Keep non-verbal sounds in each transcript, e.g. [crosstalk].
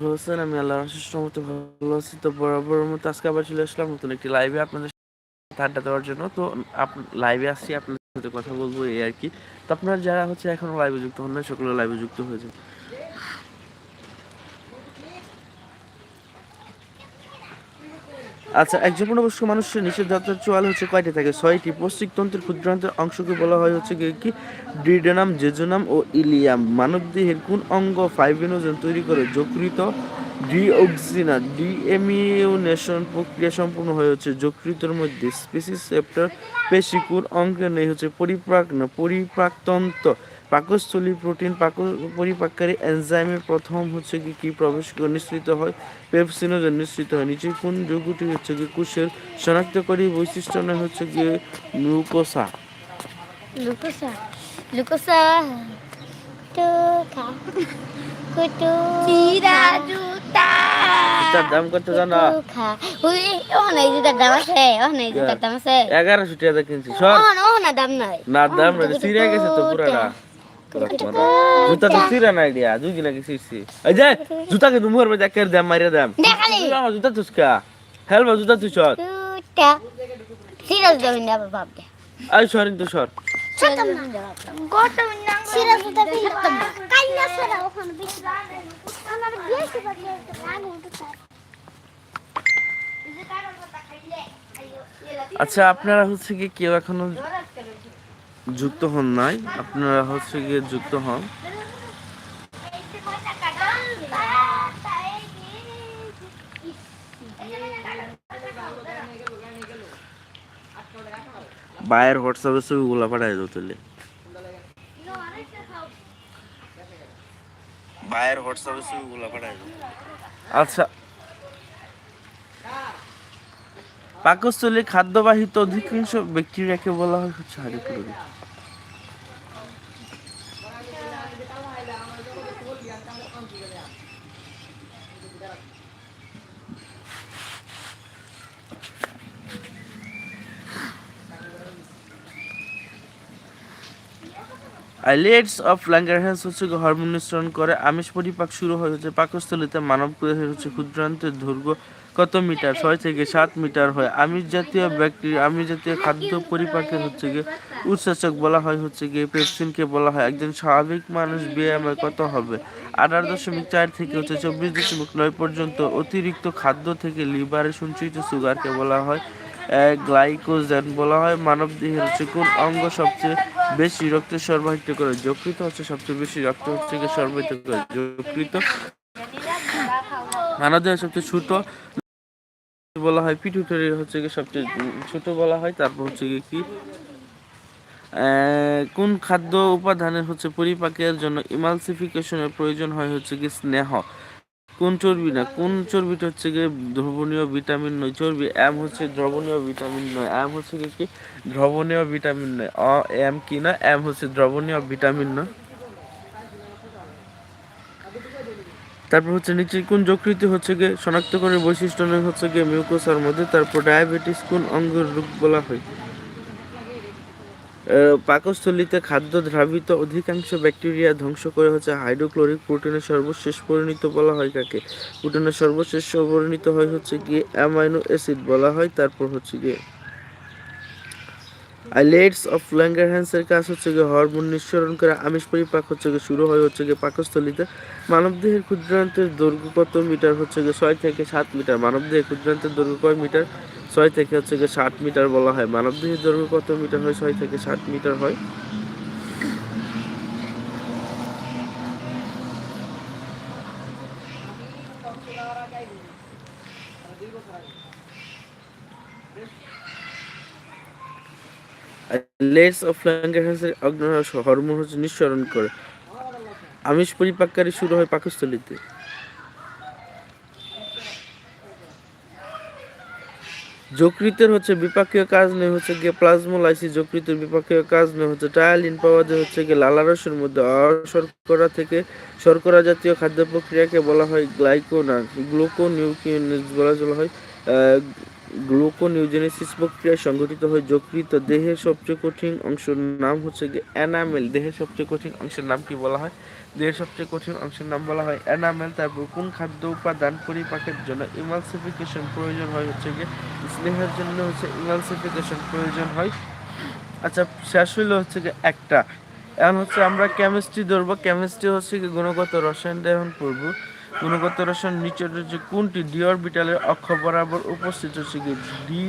আছেন আমি আল্লাহর অশেষ রহমতে ভালো আছি। তো বরাবর মতো আজকে আবার চলে আসলাম নতুন একটি লাইভে আপনাদের আড্ডা দেওয়ার জন্য। তো লাইভে আসছি, আপনাদের সাথে কথা বলব এই আর কি। তো আপনারা যারা হচ্ছে এখন লাইভে যুক্ত হন না সকলে লাইভে যুক্ত হয়েছে আচ্ছা একজন পূর্ণবয়স্ক মানুষের নিষেধাজ্ঞার চোয়াল হচ্ছে কয়টি থাকে? ছয়টি। পৌষ্টিকতন্ত্রের ক্ষুদ্রান্তের অংশকে বলা হয় হচ্ছে কি? ডিডেনাম, জেজোনাম ও ইলিয়াম। মানবদেহের কোন অঙ্গ ফাইব্রিনোজেন তৈরি করে? যকৃত ডিঅক্সিনা, ডিএমিউনেশন প্রক্রিয়া সম্পূর্ণ হয়ে হচ্ছে যকৃতের মধ্যে। স্পেসিস সেপ্টার পেশি কোন অঙ্গে নেই হচ্ছে পরিপ্রাক না পরিপ্রাকতন্ত্র পাকস্থলী প্রোটিন পাক পরিপাককারী এনজাইমের প্রথম হচ্ছে কি কি প্রবেশ নিঃসৃত হয় পেপসিনোজেন নিঃসৃত হয় নিচে কোন যৌগটি হচ্ছে কি কোষের শনাক্তকারী বৈশিষ্ট্য নয় হচ্ছে গিয়ে গ্লুকোসা oh oh এগারোশো টাকা কিনছি oh oh na dam নাই না দাম রয়েছে সিরিয়া গেছে তো পুরাটা জুতা তো সিরা দিয়া দুই দিন আগে সিরছি এই যে জুতা কিন্তু মুখের মধ্যে একের দাম মারিয়া দাম দেখালি আমার জুতা তুসকা হেলবা জুতা তুই সর. Siras daw na babab de. এই সরিন তো সর আচ্ছা আপনারা হচ্ছে কি কেউ এখনও যুক্ত হন নাই। আপনারা হচ্ছে গিয়ে যুক্ত হন। বায়ের হোয়াটসঅ্যাপে ছবিগুলো পাঠাই দাও তাহলে। বায়ের হোয়াটসঅ্যাপে ছবিগুলো পাঠাই দাও। আচ্ছা পাকস্থলী খাদ্যবাহিত অধিকাংশ ব্যাকটেরিয়াকে বলা হয় হচ্ছে হাড়িপুরুরি আইলেটস অফ ল্যাঙ্গারহ্যান্স হচ্ছে হরমোন নিঃসরণ করে, আমিষ পরিপাক শুরু হয় হচ্ছে পাকস্থলীতে মানব দেহের হচ্ছে ক্ষুদ্রান্তের দৈর্ঘ্য কত মিটার? ছয় থেকে সাত মিটার হয়। আমিষ জাতীয় ব্যাকটেরিয়া, আমিষ জাতীয় খাদ্য পরিপাকের হচ্ছে গিয়ে, উৎসেচক বলা হয় হচ্ছে গিয়ে, পেপসিনকে বলা হয়। একজন স্বাভাবিক মানুষ ব্যায়ামে কত হবে? আঠারো দশমিক চার থেকে হচ্ছে চব্বিশ দশমিক নয় পর্যন্ত অতিরিক্ত খাদ্য থেকে লিভারে সঞ্চিত সুগারকে বলা হয়। গ্লাইকোজেন বলা হয়। মানব দেহের হচ্ছে কোন অঙ্গ সবচেয়ে বেশি রক্ত সরবরাহিত করে? যকৃত হচ্ছে সবচেয়ে বেশি রক্ত হচ্ছে গিয়ে সরবরাহিত করে। যকৃত মানব দেহের সবচেয়ে ছোট বলা হয় পিটুটারি হচ্ছে গিয়ে সবচেয়ে ছোট বলা হয়, তারপর হচ্ছে কি? কোন খাদ্য উপাদানের হচ্ছে পরিপাকের জন্য ইমালসিফিকেশনের প্রয়োজন হয় হচ্ছে কি স্নেহ। কোন চর্বি না, কোন চর্বিটা হচ্ছে গিয়ে দ্রবণীয় ভিটামিন নয়, চর্বি এম হচ্ছে দ্রবণীয় ভিটামিন নয় এম হচ্ছে কি কি? দ্রবণীয় ভিটামিন নয়, অ এম কি না? এম হচ্ছে দ্রবণীয় ভিটামিন নয়। তারপর হচ্ছে নিচে কোন যকৃতি হচ্ছে গিয়ে শনাক্তকরণের বৈশিষ্ট্য নয়, হচ্ছে গিয়ে মিউকোসার মধ্যে, তারপর ডায়াবেটিস কোন অঙ্গের রোগ বলা হয়? পাকস্থলীতে খাদ্য দ্রাবিত অধিকাংশ ব্যাকটেরিয়া ধ্বংস করে হচ্ছে হাইড্রোক্লোরিক প্রোটিনের সর্বশেষ পরিণত বলা হয় কাকে? প্রোটিনের সর্বশেষ পরিণত হয় হচ্ছে গিয়ে অ্যামাইনো অ্যাসিড বলা হয়, তারপর হচ্ছে গিয়ে আইলেটস অফ ল্যাঙ্গারহ্যান্সের কাজ হচ্ছে গিয়ে হরমোন নিঃসরণ করে আমিষ পরিপাক হচ্ছে গিয়ে শুরু হয় হচ্ছে গিয়ে পাকস্থলীতে। মানবদেহের ক্ষুদ্রান্তের দৈর্ঘ্য কত মিটার হচ্ছে গিয়ে ছয় থেকে সাত মিটার? মানবদেহের ক্ষুদ্রান্তের দৈর্ঘ্য কয় মিটার? ছয় থেকে হচ্ছে গিয়ে ষাট মিটার বলা হয়। মানবদেহের দৈর্ঘ্য কত মিটার হয়? ছয় থেকে ষাট মিটার হয়। লেটস অফ ল্যাঙ্গারহ্যান্সের অগ্নরস হরমোন হচ্ছে নিঃসরণ করে। আমিষ পরিপাককারী শুরু হয় পাকস্থলীতে। যকৃতের হচ্ছে বিপাকীয় কাজ নেই হচ্ছে গিয়ে প্লাজমোলাইসিস যকৃতের বিপাকীয় কাজ নেই হচ্ছে টায়ালিন পাওয়া যায়, হচ্ছে গিয়ে লালারসের মধ্যে অশর্করা থেকে শর্করা জাতীয় খাদ্য প্রক্রিয়াকে বলা হয় গ্লাইকোনা গ্লুকোনিউক্লিয়নেজ বলা বলা হয় আহ, গ্লুকোনিওজেনেসিস প্রক্রিয়ায় সংঘটিত হয় যকৃত দেহের সবচেয়ে কঠিন অংশের নাম হচ্ছে গিয়ে অ্যানামেল দেহের সবচেয়ে কঠিন অংশের নাম কি বলা হয়? দেহের সবচেয়ে কঠিন অংশের নাম বলা হয় অ্যানামেল তারপর কোন খাদ্য উপাদান পরিপাকের জন্য ইমালসিফিকেশন প্রয়োজন হয় হচ্ছে গিয়ে স্নেহের জন্য হচ্ছে ইমালসিফিকেশন প্রয়োজন হয়। আচ্ছা শেষ হইল হচ্ছে গিয়ে একটা। এখন হচ্ছে আমরা কেমিস্ট্রি ধরবো। কেমিস্ট্রি হচ্ছে কি গুণগত রসায়নটা এখন পড়ব গুণগত রসায়ন নিচের হচ্ছে কোনটি? ডি অরবিটালের অক্ষ বরাবর উপস্থিত হচ্ছে কি? D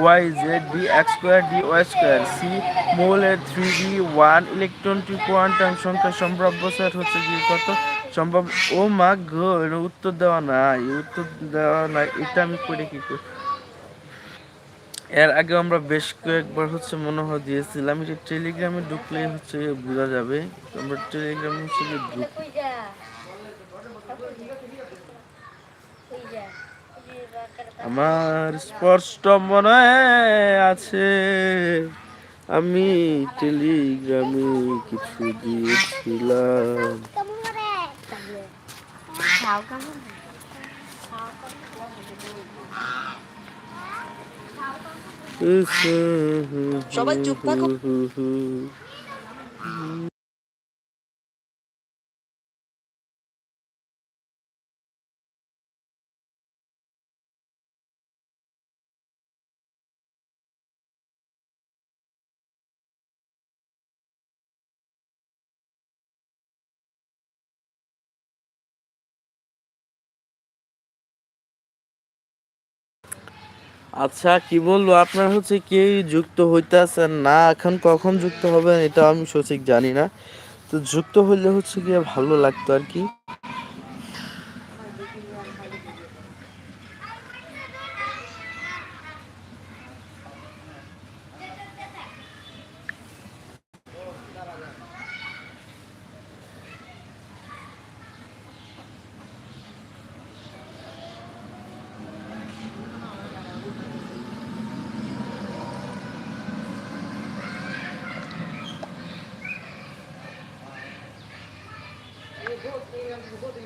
Y Z D X square, D Y square, C মোলের three D one ইলেকট্রনটি কোয়ান্টাম সংখ্যা সম্ভাব্য স্যার হচ্ছে কি? কত? সম্ভব? ও মা গো উত্তর দেওয়া নাই উত্তর দেওয়া নাই, এটা আমি করে কি করি? এর আগে আমরা বেশ কয়েকবার হচ্ছে মনে হয় দিয়েছিলাম টেলিগ্রামে ঢুকলেই হচ্ছে বোঝা যাবে। আমরা টেলিগ্রামে হচ্ছে ঢুক আমার স্পষ্ট মনে আছে আমি টেলিগ্রামে কিছু দিয়েছিলাম সবাই চুপ থাকো। আচ্ছা কি বলব? আপনার হচ্ছে কে যুক্ত হইতেছেন না? এখন কখন যুক্ত হবেন? এটা আমি সঠিক জানি না। তো যুক্ত হইলে হচ্ছে গিয়ে ভালো লাগতো আর কি। 안 죽어도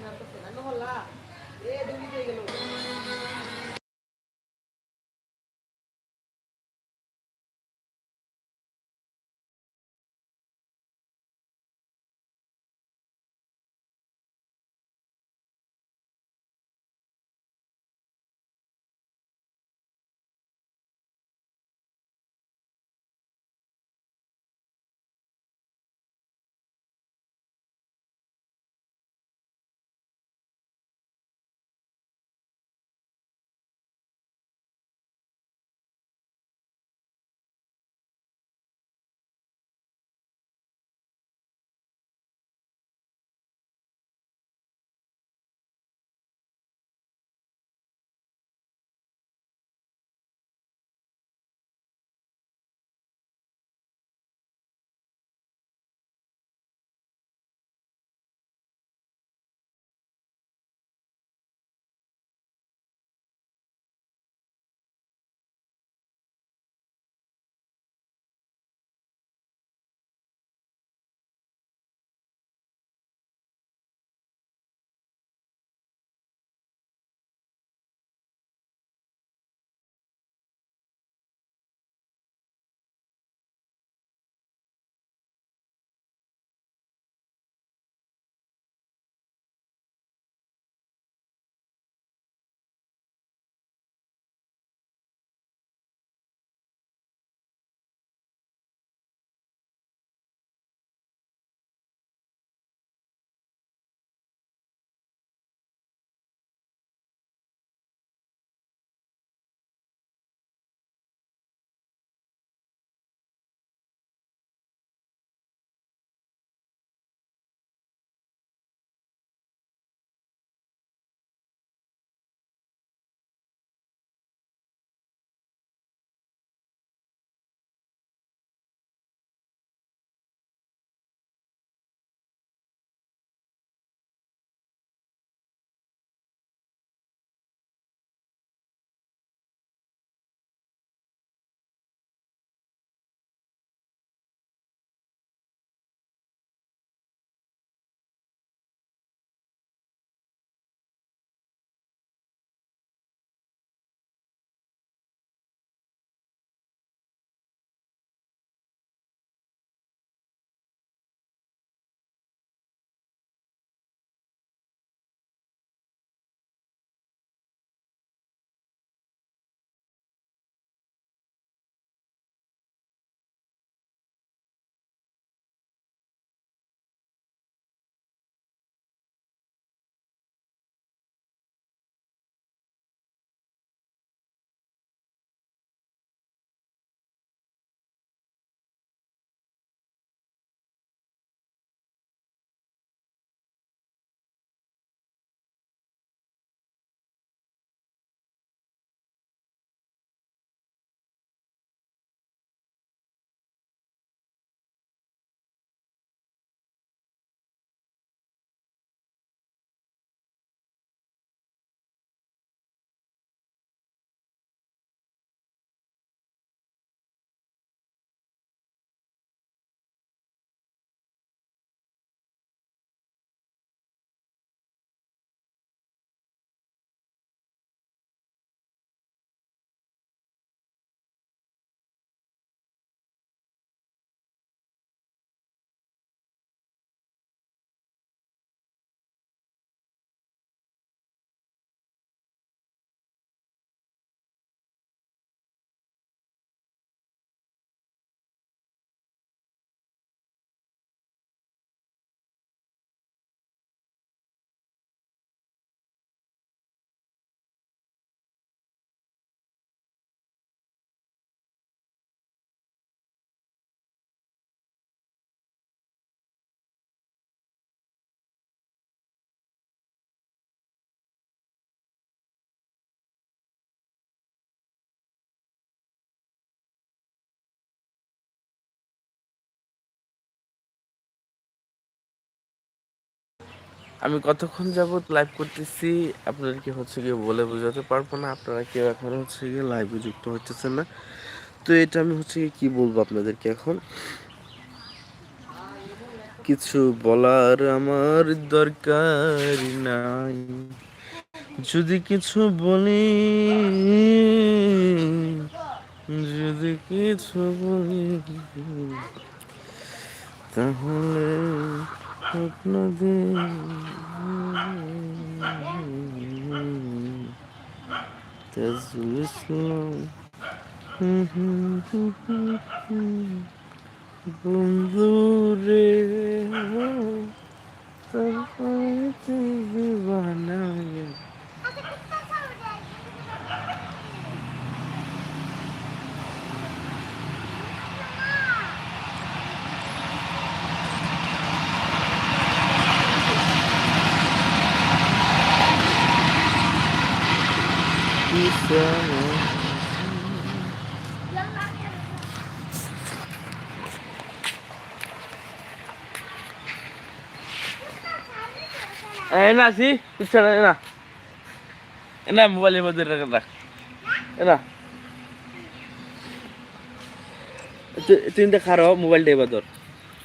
আমি কতক্ষণ যাবত লাইভ করতেছি? আপনাদেরকে হচ্ছে গিয়ে বলে বোঝাতে পারব না। আপনারা কেউ এখন হচ্ছে গিয়ে লাইভে যুক্ত হতেছেন না। তো এটা আমি হচ্ছে গিয়ে কি বলব আপনাদেরকে এখন? কিছু বলার আমার দরকার নাই। যদি কিছু বলি, যদি কিছু বলি, তাহলে আপনাদের তাজুল ইসলাম বন্ধুরে বানায় Eh, enak sih, bicara enak. Enak মোবাইলের মধ্যে রাখ রাখ। এনা তিনটা খারো এবার ধর।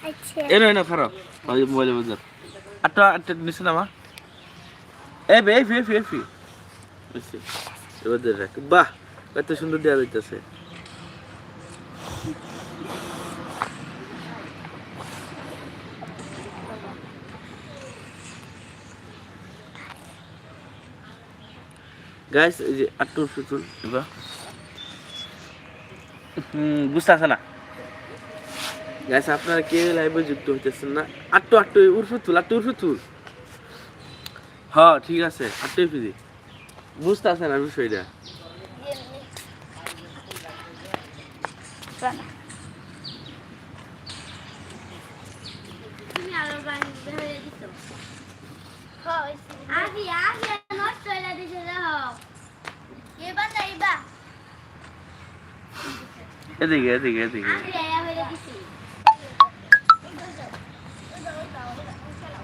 আচ্ছা। এনো এনো খারো মধ্যে ধর। আটটা আটটা নিচে নামা। এ বে এফি এফি এফি বুঝছি এবার রাখ বাহ কত সুন্দর দেওয়া যাইতেছে। গাইস এই যে আটটুর ফুতুল এবার। হুম বুঝতে আসে না। গাইস আপনারা কে লাইভে যুক্ত হইতেছেন না। আটটু আটটু উর্ফে তুল আটটু উর্ফে তুল হ্যাঁ ঠিক আছে আটটু ফিজি। বুঝতে আসে না বিষয়টা তুমি আরও বানিয়ে ধরে দিছো আগে আগে নষ্ট হয়ে দিছে দেখো এবার যাইবা এদিকে এদিকে এদিকে আগে আয়া হয়ে দিছি আফিয়ারা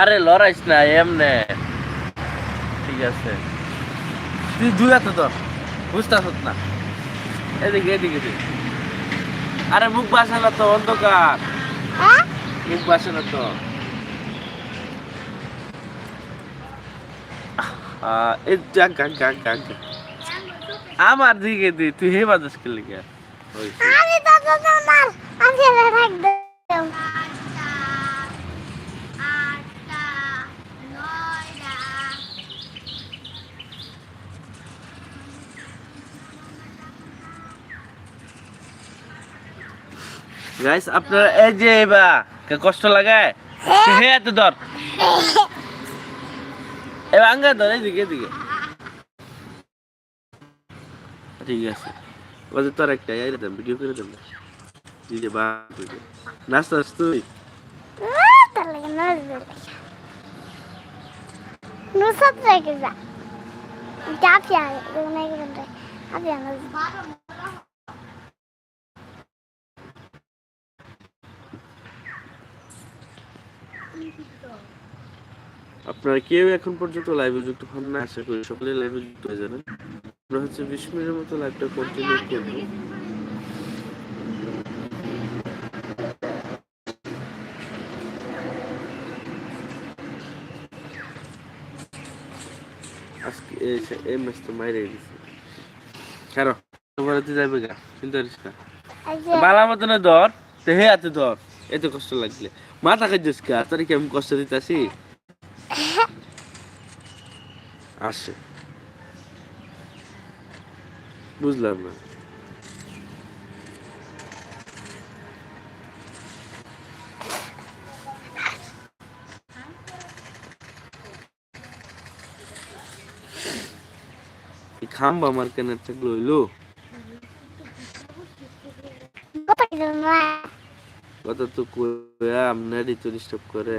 আরে লড়াইস না এমনে। ঠিক আছে। তুই দুই হাতে তো বুঝতে না। এদিকে এদিকে। আরে মুখ বাসে না তো অন্ধকার। হ্যাঁ মুখ বাসে না তো। আমার দিকে দি তুই হে বাজাস কে? লিখে আমি তো তো তোমার আফিয়ারা থাকবে আটটা আটটা নয়টা গাইস আপনারা এই যে বা কে কষ্ট লাগায় হে এত ধর এবার আঙ্গা ধর এদিকে এদিকে ঠিক আছে বাজে তোর একটা এই দেন ভিডিও করে দেন দিদি বা নাস্তা তুই তাহলে নজবে নুসত রেখে যা জাফিয়া নাই করে আফিয়া নজবে আপনারা কেউ এখন পর্যন্ত লাইভে যুক্ত হন না। আশা করি সকলে লাইভে যুক্ত হয়ে যাবেন। আমরা হচ্ছে বিশ মিনিটের মতো লাইভটা কন্টিনিউ করব। আজকে এই সে- এই ম্যাচ তো মাইরে গেছে। কারও তোমার যাবে গা চিন্তা করিস না। বালা মতনে ধর তো হে হাতে ধর। এত কষ্ট লাগলে মাথা খাইছিস কা? তোর কি আমি কষ্ট দিতাছি? [laughs] আসে। বুঝলাম না। খাম্বা আমার কেনার থাকল হইল। কথা তো আপনারই তো ডিস্টার্ব করে।